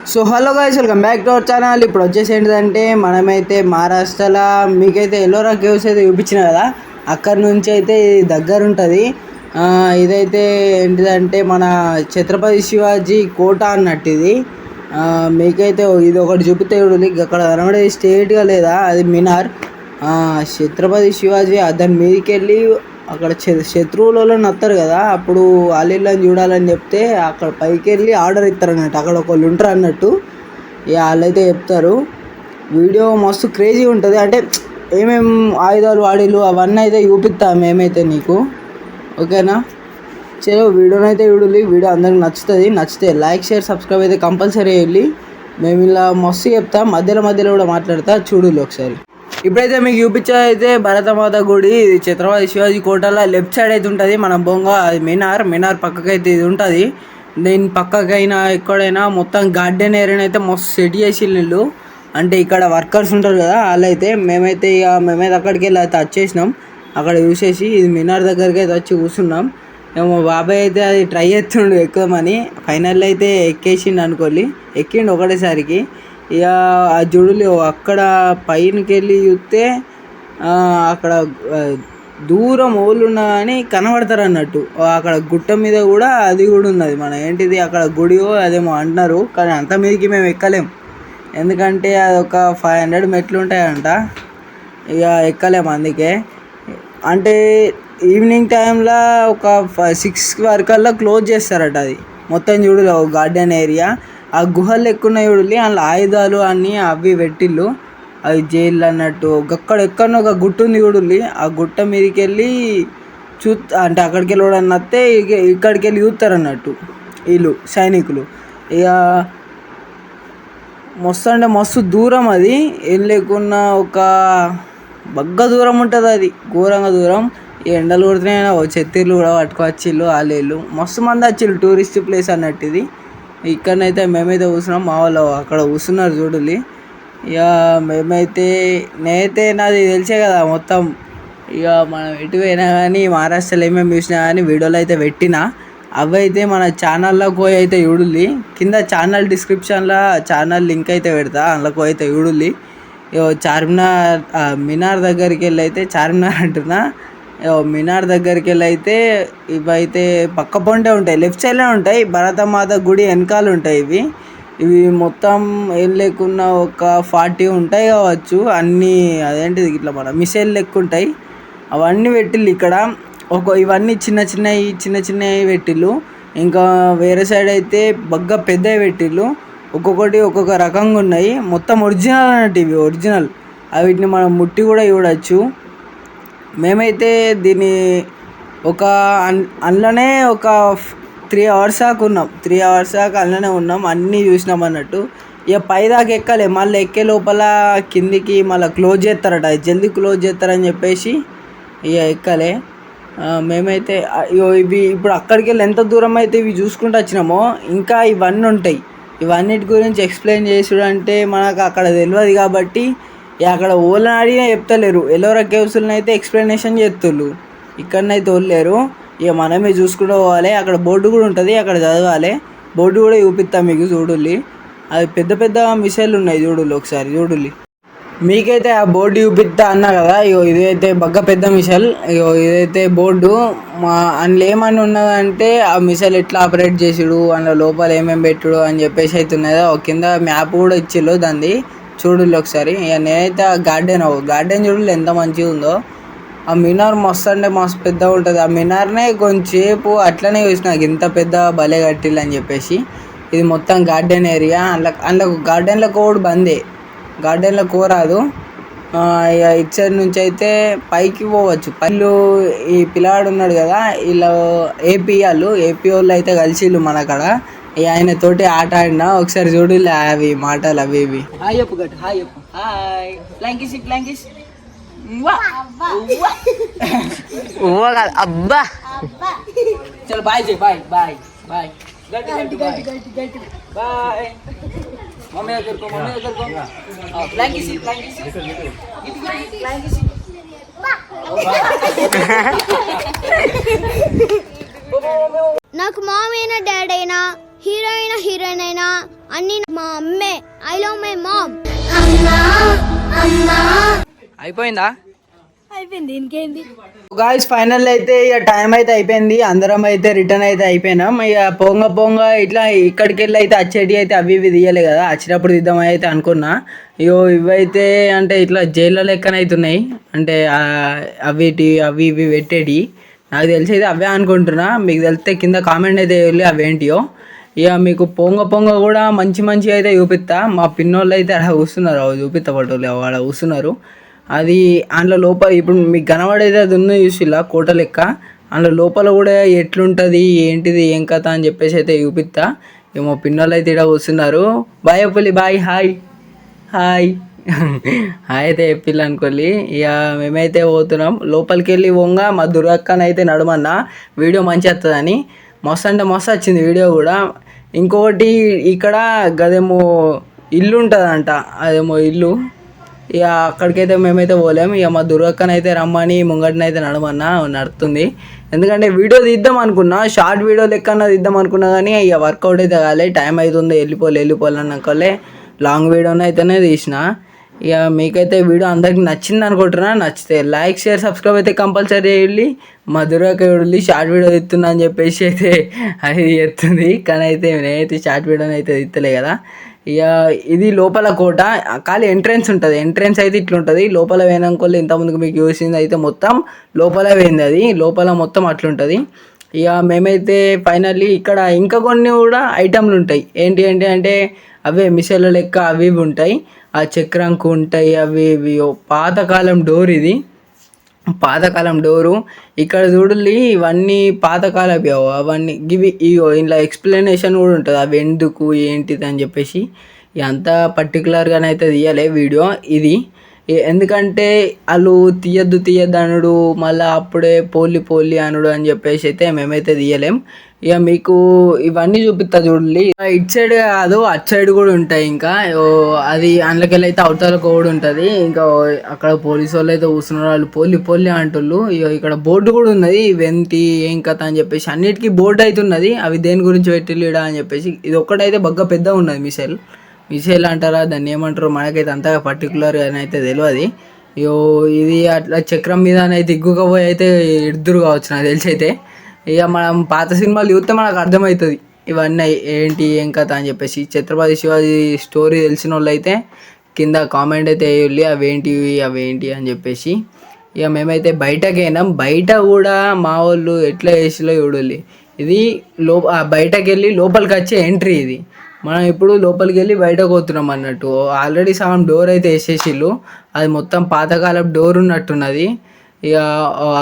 So hello guys welcome back to our channel ఇప్పుడు వచ్చేసి ఏంటిదంటే మనమైతే మహారాష్ట్రలో మీకైతే ఎల్లోరా కేవ్స్ అయితే చూపించిన కదా? అక్కడ నుంచి అయితే ఇది దగ్గర ఉంటుంది. ఇదైతే ఏంటిదంటే మన ఛత్రపతి శివాజీ కోట అన్నట్టు ఇది. మీకైతే ఇది ఒకటి చూపితే అక్కడ కనబడేది స్టేట్గా లేదా? అది మినార్. ఛత్రపతి శివాజీ దాని మీదకి వెళ్ళి అక్కడ శత్రువులలో వస్తారు కదా అప్పుడు వాళ్ళని చూడాలని చెప్తే అక్కడ పైకి వెళ్ళి ఆర్డర్ ఇస్తారు అన్నట్టు అక్కడ ఒకళ్ళు ఉంటారు అన్నట్టు ఇక వాళ్ళైతే చెప్తారు. వీడియో మస్తు క్రేజీ ఉంటుంది. అంటే ఏమేం ఆయుధాలు వాడిలు అవన్నీ అయితే చూపిస్తాం మేమైతే నీకు. ఓకేనా? చలో వీడియోని అయితే చూడాలి వీడియో అందరికి నచ్చుతుంది. నచ్చితే లైక్ షేర్ సబ్స్క్రైబ్ అయితే కంపల్సరీ వెళ్ళి మేము ఇలా మస్తు చెప్తాం. మధ్యలో మధ్యలో కూడా మాట్లాడతా. చూడులు ఒకసారి. ఇప్పుడైతే మీకు చూపించేది అయితే భరతమాత గుడి ఇది ఛత్రపతి శివాజీ కోటలో లెఫ్ట్ సైడ్ అయితే ఉంటుంది. మన బొంగ అది మినార్ మినార్ పక్కకైతే ఇది ఉంటుంది. దీని పక్కకైనా ఎక్కడైనా మొత్తం గార్డెన్ ఏరియాని అయితే మస్తు సెట్ చేసి వీళ్ళు. అంటే ఇక్కడ వర్కర్స్ ఉంటారు కదా వాళ్ళైతే మేమైతే ఇక మేమైతే అక్కడికి వెళ్ళి అయితే వచ్చేసినాం అక్కడ చూసేసి ఇది మినార్ దగ్గరికి అయితే వచ్చి కూర్చున్నాం. ఏమో బాబాయ్ అయితే అది ట్రై చేస్తుండు ఎక్కుదామని ఫైనల్ అయితే ఎక్కేసిండు అనుకోలి ఎక్కిండు ఒకటేసారికి. ఇక ఆ జుడులు అక్కడ పైనకి వెళ్ళి చూస్తే అక్కడ దూరం ఓళ్ళు ఉన్నా కానీ కనబడతారు అన్నట్టు. అక్కడ గుట్ట మీద కూడా అది కూడా ఉన్నది. మన ఏంటిది అక్కడ గుడియో అదేమో అంటున్నారు. కానీ అంత మీదకి మేము ఎక్కలేం. ఎందుకంటే అది ఒక ఫైవ్ హండ్రెడ్ మెట్లు ఉంటాయంట. ఇక ఎక్కలేము అందుకే. అంటే ఈవినింగ్ టైంలో ఒక సిక్స్ వరకల్లా క్లోజ్ చేస్తారట అది. మొత్తం చూడు గార్డెన్ ఏరియా. ఆ గుహలు ఎక్కున్నాయి చూడాలి అందులో ఆయుధాలు అన్నీ అవి పెట్టిళ్ళు. అవి జైలు అన్నట్టు అక్కడ ఎక్కడో ఒక గుట్ట ఉంది చూడాలి. ఆ గుట్ట మీదకి వెళ్ళి చూ అంటే అక్కడికి వెళ్ళడం వస్తే ఇక ఇక్కడికి వెళ్ళి చూస్తారు అన్నట్టు వీళ్ళు సైనికులు. ఇక మస్తు అంటే మస్తు దూరం అది. ఏం లేకున్నా ఒక బగ్గ దూరం ఉంటుంది అది ఘోరంగా దూరం. ఎండలు కొడుతున్నాయి ఓ చెత్తీర్లు కూడా పట్టుకొచ్చిళ్ళు వాళ్ళు మస్తు మంది వచ్చిళ్ళు టూరిస్ట్ ప్లేస్ అన్నట్టు ఇది. ఇక్కడనైతే మేమైతే కూర్చున్నాం మా వాళ్ళు అక్కడ కూర్చున్నారు చూడాలి. ఇక మేమైతే నేనైతే నాది తెలిసే కదా మొత్తం. ఇక మనం ఎటు పోయినా కానీ మహారాష్ట్రలో ఏమేమి చూసినా కానీ వీడియోలు అయితే పెట్టినా. అవైతే మన ఛానల్లో పోయి అయితే చూడులి. కింద ఛానల్ డిస్క్రిప్షన్లో ఛానల్ లింక్ అయితే పెడతా అందులో పోయి అయితే చూడులి. ఇగో చార్మినార్ మినార్ దగ్గరికి వెళ్ళి అయితే చార్మినార్ అంటున్నా. మినార్ దగ్గరికి వెళ్ళి అయితే ఇవైతే పక్క పొంటే ఉంటాయి. లెఫ్ట్ సైడ్లో ఉంటాయి. భరతమాత గుడి వెనకాల ఉంటాయి ఇవి. ఇవి మొత్తం ఏం లేకున్నా ఒక ఫార్టీ ఉంటాయి కావచ్చు. అన్నీ అదేంటిది ఇట్లా మన మిసైల్ లెక్క ఉంటాయి. అవన్నీ పెట్టిళ్ళు ఇక్కడ. ఒక ఇవన్నీ చిన్న చిన్నవి చిన్న చిన్నవి పెట్టిళ్ళు ఇంకా వేరే సైడ్ అయితే బగ్గ పెద్దవి పెట్టిళ్ళు ఒక్కొక్కటి ఒక్కొక్క రకంగా ఉన్నాయి. మొత్తం ఒరిజినల్ అన్నట్టు ఇవి ఒరిజినల్. వీటిని మనం ముట్టి కూడా చూడవచ్చు మేమైతే దీన్ని ఒక అన్ అందులోనే ఒక త్రీ అవర్స్ దాకా ఉన్నాం. త్రీ అవర్స్ దాకా అందులోనే ఉన్నాం. అన్నీ చూసినాం అన్నట్టు. ఇక పై దాకా ఎక్కలే. మళ్ళీ ఎక్కే లోపల కిందికి మళ్ళీ క్లోజ్ చేస్తారట. జల్దీ క్లోజ్ చేస్తారని చెప్పేసి ఇక ఎక్కలే. మేమైతే ఇవి ఇప్పుడు అక్కడికి వెళ్ళి ఎంత దూరం అయితే ఇవి చూసుకుంటూ వచ్చినామో ఇంకా ఇవన్నీ ఉంటాయి. ఇవన్నిటి గురించి ఎక్స్ప్లెయిన్ చేసుడు అంటే మనకు అక్కడ తెలియదు కాబట్టి అక్కడ ఓళ్ళని అడిగినా చెప్తలేరు. ఎలోరా కేవ్స్ని అయితే ఎక్స్ప్లెనేషన్ చేస్తుళ్ళు ఇక్కడనైతే వదిలేరు ఇక మనమే చూసుకుంటూ పోవాలి. అక్కడ బోర్డు కూడా ఉంటుంది అక్కడ చదవాలి. బోర్డు కూడా చూపిస్తాం మీకు చూడుల్లి. అది పెద్ద పెద్ద మిసైల్ ఉన్నాయి చూడుల్లి ఒకసారి చూడుల్లి. మీకైతే ఆ బోర్డు చూపిస్తా అన్నా కదా ఇగో ఇదైతే బగ్గ పెద్ద మిసైల్. ఇగో ఇదైతే బోర్డు. మా అందులో ఏమని ఉన్నదంటే ఆ మిసైల్ ఎట్లా ఆపరేట్ చేసాడు అందులో లోపల ఏమేమి పెట్టుడు అని చెప్పేసి అయితే ఉన్నదో. ఒక కింద మ్యాప్ కూడా ఇచ్చిర్రు దాన్ని. చూడండి ఒకసారి. ఇక నేనైతే ఆ గార్డెన్ గార్డెన్ చూడండి ఎంత మంచిగా ఉందో. ఆ మినార్ మస్తు అంటే మస్తు పెద్దగా ఉంటుంది. ఆ మినార్నే కొంచెంసేపు అట్లనే చూసిన ఇంత పెద్ద భలే కట్టిల్లు అని చెప్పేసి. ఇది మొత్తం గార్డెన్ ఏరియా. అందులో అందులో గార్డెన్లో కూడా బందే. గార్డెన్లో కోరాదు ఇక ఇటు సైడ్ నుంచి అయితే పైకి పోవచ్చు. పళ్ళు ఈ పిల్లాడు ఉన్నాడు కదా వీళ్ళు ఏపీ వాళ్ళు ఏపీ వాళ్ళు అయితే కలిసిళ్ళు మన కాడ ఆయన తోటి ఆట ఆడినా? ఒకసారి చూడు అవి మాటలు అవి ఇవి. హాయ్ చెప్పు గట్ హాయ్ చెప్పు. హాయ్. ప్లాంకిస్ ప్లాంకిస్ అబ్బా. చలో బాయ్ చెయ్యి బాయ్ బాయ్ బాయ్. గట్టి గట్టి బాయ్. బాయ్. మమ్మీ దగ్గరకు మమ్మీ దగ్గరకు ప్లాంకిస్ ప్లాంకిస్ ప్లాంకిస్ నాకు మామైనా డాడీ అయినా హీరో అయినా హీరోయిన్ అయినా అన్ని మా అమ్మే. ఐ లవ్ మై మామ్ అయిపోయిందా? అయిపోయింది ఇంకేంది? గాయస్ ఫైనల్ అయితే ఇక టైం అయితే అయిపోయింది. అందరం అయితే రిటర్న్ అయితే అయిపోయినాం. ఇక పొంగ పొంగ ఇట్లా ఇక్కడికి వెళ్ళి అయితే వచ్చేటి అయితే అవి ఇవి తీయలే కదా. వచ్చినప్పుడు తీద్దామని అయితే అనుకున్నా. ఇగో ఇవైతే అంటే ఇట్లా జైల్లో లెక్కన అవుతున్నాయి అంటే ఆ, అవిటి అవి ఇవి పెట్టేటి. నాకు తెలిసి అయితే అవే అనుకుంటున్నా. మీకు తెలిస్తే కింద కామెంట్ అయితే వెళ్ళి అవేంటియో. ఇక మీకు పొంగ పొంగ కూడా మంచి మంచి అయితే చూపిస్తా. మా పిన్నోళ్ళు అయితే అక్కడ కూస్తున్నారు అవి చూపిస్తా పట్టుకోలే అక్కడ కూస్తున్నారు అది అందులో లోపల ఇప్పుడు మీకు కనబడేది అది ఉన్న చూసిలా కోట లెక్క. అందులో లోపల కూడా ఎట్లుంటుంది ఏంటిది ఏం కథ అని చెప్పేసి అయితే చూపిస్తా. ఇక మా పిన్నోళ్ళు అయితే ఇక్కడ కూస్తున్నారు బాయ్ అప్పులి బాయ్ హాయ్. హాయ్. హాయ్ అయితే చెప్పిల్లు అనుకోలి ఇక మేమైతే పోతున్నాం. లోపలికి వెళ్ళి పొంగ మా దుర్గక్కనైతే నడుమన్నా. వీడియో మంచి వస్తుందని మస్తు అంటే మస్తు వచ్చింది వీడియో కూడా. ఇంకొకటి ఇక్కడ గదేమో ఇల్లు ఉంటుందంట అదేమో ఇల్లు. ఇక అక్కడికైతే మేమైతే పోలేము. ఇక మా దుర్గక్కనైతే రమ్మని ముంగటనైతే నడమన్నా నడుతుంది. ఎందుకంటే వీడియో తీద్దాం అనుకున్నా షార్ట్ వీడియో లెక్కన తీద్దాం అనుకున్నా కానీ ఇక వర్కౌట్ అయితే కాలే. టైం అవుతుంది వెళ్ళిపోలే వెళ్ళిపోలే అన్నకలే లాంగ్ వీడియోని అయితేనే తీసిన. ఇక మీకైతే వీడియో అందరికి నచ్చింది అనుకుంటున్నా. నచ్చితే లైక్ షేర్ సబ్స్క్రైబ్ అయితే కంపల్సరీ వెళ్ళి మా వెళ్ళి షార్ట్ వీడియో తీస్తున్నా అని చెప్పేసి అయితే అది ఎత్తుంది కానీ అయితే నేనైతే షార్ట్ వీడియోని అయితే తీస్తలే కదా. ఇక ఇది లోపల కోట. ఖాళీ ఎంట్రెన్స్ ఉంటుంది. ఎంట్రెన్స్ అయితే ఇట్లుంటుంది. లోపల పోయినాకోళ్ళు ఇంతకుముందుకు మీకు చూసింది అయితే మొత్తం లోపల పోయింది అది. లోపల మొత్తం అట్లుంటుంది. ఇక మేమైతే ఫైనల్లీ ఇక్కడ ఇంకా కొన్ని కూడా ఐటమ్లు ఉంటాయి. ఏంటి ఏంటి అంటే అవే మిషన్ల లెక్క అవి ఇవి ఉంటాయి. ఆ చక్రంకు ఉంటాయి అవి ఇవి. పాతకాలం డోర్ ఇది. పాతకాలం డోరు. ఇక్కడ చూడండి ఇవన్నీ పాతకాలపు అవన్నీ గివి ఇగో ఇంట్లో ఎక్స్ప్లెనేషన్ కూడా ఉంటుంది. అవి ఎందుకు ఏంటిది అని చెప్పేసి. ఇక అంత పర్టికులర్గానైతే తీయలే వీడియో ఇది. ఎందుకంటే వాళ్ళు తీయద్దు తీయద్దు అనుడు మళ్ళీ అప్పుడే పోలి పోలి అనుడు అని చెప్పేసి అయితే మేమైతే తీయలేం. ఇక మీకు ఇవన్నీ చూపిస్తా చూడండి. ఇటు సైడ్ కాదు అటు సైడ్ కూడా ఉంటాయి ఇంకా. ఓ అది అందులోకెళ్ళి అయితే అవతల కూడా ఉంటుంది. ఇంకా అక్కడ పోలీసు వాళ్ళు అయితే కూర్చున్నారు. వాళ్ళు పోలి పోలి అంటుళ్ళు. ఇక ఇక్కడ బోర్డు కూడా ఉన్నది. వెంతి ఏం కథ అని చెప్పేసి అన్నిటికీ బోర్డు అయితే ఉన్నది. అవి దేని గురించి పెట్టిల్లిడా అని చెప్పేసి. ఇది ఒక్కటైతే బగ్గ పెద్ద ఉన్నది మిసైల్ మిసైల్ అంటారా? దాన్ని ఏమంటారు మనకైతే అంతగా పర్టికులర్గా అయితే తెలియదు ఇయో ఇది అట్లా చక్రం మీద అయితే ఇగ్గుకపోయి అయితే ఇద్దరు కావచ్చు నాకు తెలిసి అయితే. ఇక మనం పాత సినిమాలు చూస్తే మనకు అర్థమవుతుంది. ఇవన్నీ ఏంటి ఏం కథ అని చెప్పేసి. ఛత్రపతి శివాజీ స్టోరీ తెలిసిన వాళ్ళు అయితే కింద కామెంట్ అయితే వేయాలి అవేంటివి అవేంటి అని చెప్పేసి. ఇక మేమైతే బయటకి బయట కూడా మా వాళ్ళు ఎట్లా వేసిలో చూడాలి ఇది లో బయటకు వెళ్ళి లోపలికి వచ్చే ఎంట్రీ ఇది. మనం ఇప్పుడు లోపలికి వెళ్ళి బయటకు పోతున్నాం అన్నట్టు. ఆల్రెడీ సగం డోర్ అయితే వేసేసిళ్ళు. అది మొత్తం పాతకాలపు డోర్ ఉన్నట్టున్నది. ఇక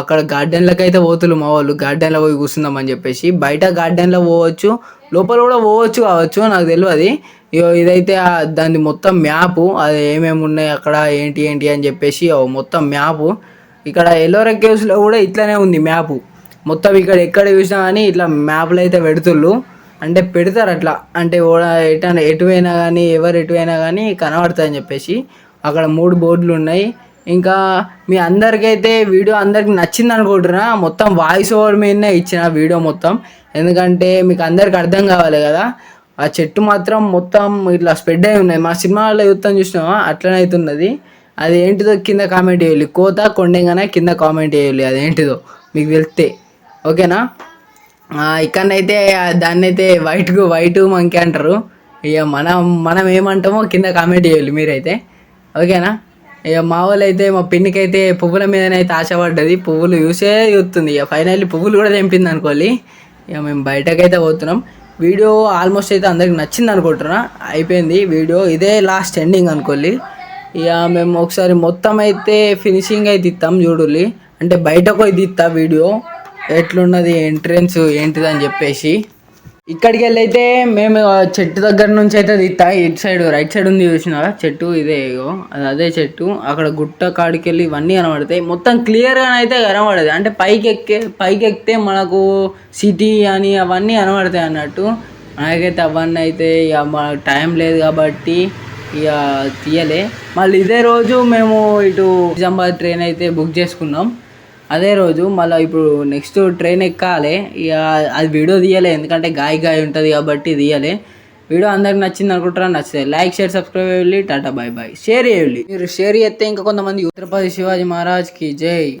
అక్కడ గార్డెన్లకు అయితే పోతులు మా వాళ్ళు. గార్డెన్లో పోయి కూర్చుందామని చెప్పేసి. బయట గార్డెన్లో పోవచ్చు. లోపల కూడా పోవచ్చు కావచ్చు నాకు తెలియదు ఇక ఇదైతే దాని మొత్తం మ్యాపు. అది ఏమేమి ఉన్నాయి అక్కడ ఏంటి ఏంటి అని చెప్పేసి మొత్తం మ్యాపు. ఇక్కడ ఎల్లోరా కేవ్స్లో కూడా ఇట్లానే ఉంది మ్యాపు. మొత్తం ఇక్కడ ఎక్కడ చూసినా కానీ ఇట్లా మ్యాప్లు అయితే పెడుతుళ్ళు. అంటే పెడతారు అట్లా. అంటే ఓడ- ఎటు ఎటు కానీ ఎవరు ఎటు కానీ కనబడతాయని చెప్పేసి అక్కడ మూడు బోర్డులు ఉన్నాయి. ఇంకా మీ అందరికైతే వీడియో అందరికి నచ్చింది అనుకుంటున్నా. మొత్తం వాయిస్ ఓవర్ మీదనే ఇచ్చిన వీడియో మొత్తం. ఎందుకంటే మీకు అందరికి అర్థం కావాలి కదా. ఆ చెట్టు మాత్రం మొత్తం ఇట్లా స్ప్రెడ్ అయి ఉన్నాయి. మా సినిమాలో యుద్ధం చూసినామా అట్లనే అవుతున్నది. అది ఏంటిదో కింద కామెంట్ చేయాలి. కోత కొండెంగానే కింద కామెంట్ చేయాలి. అది ఏంటిదో మీకు తెలిస్తే. ఓకేనా? ఇక్కడనైతే దాన్ని అయితే వైట్ వైట్ మంకీ అంటారు. ఇక మనం మనం ఏమంటామో కింద కామెంట్ చేయాలి మీరైతే. ఓకేనా? ఇక మా వాళ్ళు అయితే మా పిన్నికి అయితే పువ్వుల మీదనైతే ఆశపడ్డది పువ్వులు చూసే చూస్తుంది. ఇక ఫైనల్లీ పువ్వులు కూడా తెంపింది అనుకోవాలి ఇక మేము బయటకైతే పోతున్నాం. వీడియో ఆల్మోస్ట్ అయితే అందరికి నచ్చింది అనుకుంటున్నా. అయిపోయింది. వీడియో ఇదే లాస్ట్ ఎండింగ్ అనుకోవాలి ఇక మేము ఒకసారి మొత్తం అయితే ఫినిషింగ్ అయితే ఇస్తాం చూడాలి అంటే బయటకు ఇది ఇస్తా వీడియో. ఎట్లున్నది ఎంట్రెన్స్ ఏంటిది అని చెప్పేసి. ఇక్కడికి వెళ్ళి అయితే మేము చెట్టు దగ్గర నుంచి అయితే తీస్తా ఇటు సైడ్ రైట్ సైడ్ ఉంది చూసినారా? చెట్టు ఇదే అది అదే చెట్టు. అక్కడ గుట్ట కాడికి వెళ్ళి ఇవన్నీ కనబడతాయి. మొత్తం క్లియర్గా అయితే కనబడదు. అంటే పైకి ఎక్కే పైకి ఎక్కితే మనకు సిటీ అని అవన్నీ కనబడతాయి అన్నట్టు. మనకైతే అవన్నీ అయితే ఇక మనకు టైం లేదు కాబట్టి ఇక తీయలే. మళ్ళీ ఇదే రోజు మేము ఇటు నిజామాబాద్ ట్రైన్ అయితే బుక్ చేసుకున్నాం. అదే రోజు మళ్ళీ ఇప్పుడు నెక్స్ట్ ట్రైన్ ఎక్కాలి ఇక అది వీడియో తీయలే ఎందుకంటే గాయ గాయ ఉంటుంది కాబట్టి తీయలే. వీడియో అందరికి నచ్చింది అనుకుంటారా? నచ్చితే లైక్ షేర్ సబ్స్క్రైబ్ చేయాలి టాటా బాయ్ బాయ్ షేర్ చేయాలి మీరు షేర్ చేస్తే ఇంకా కొంతమంది ఉత్తరపతి శివాజీ మహారాజ్కి జై.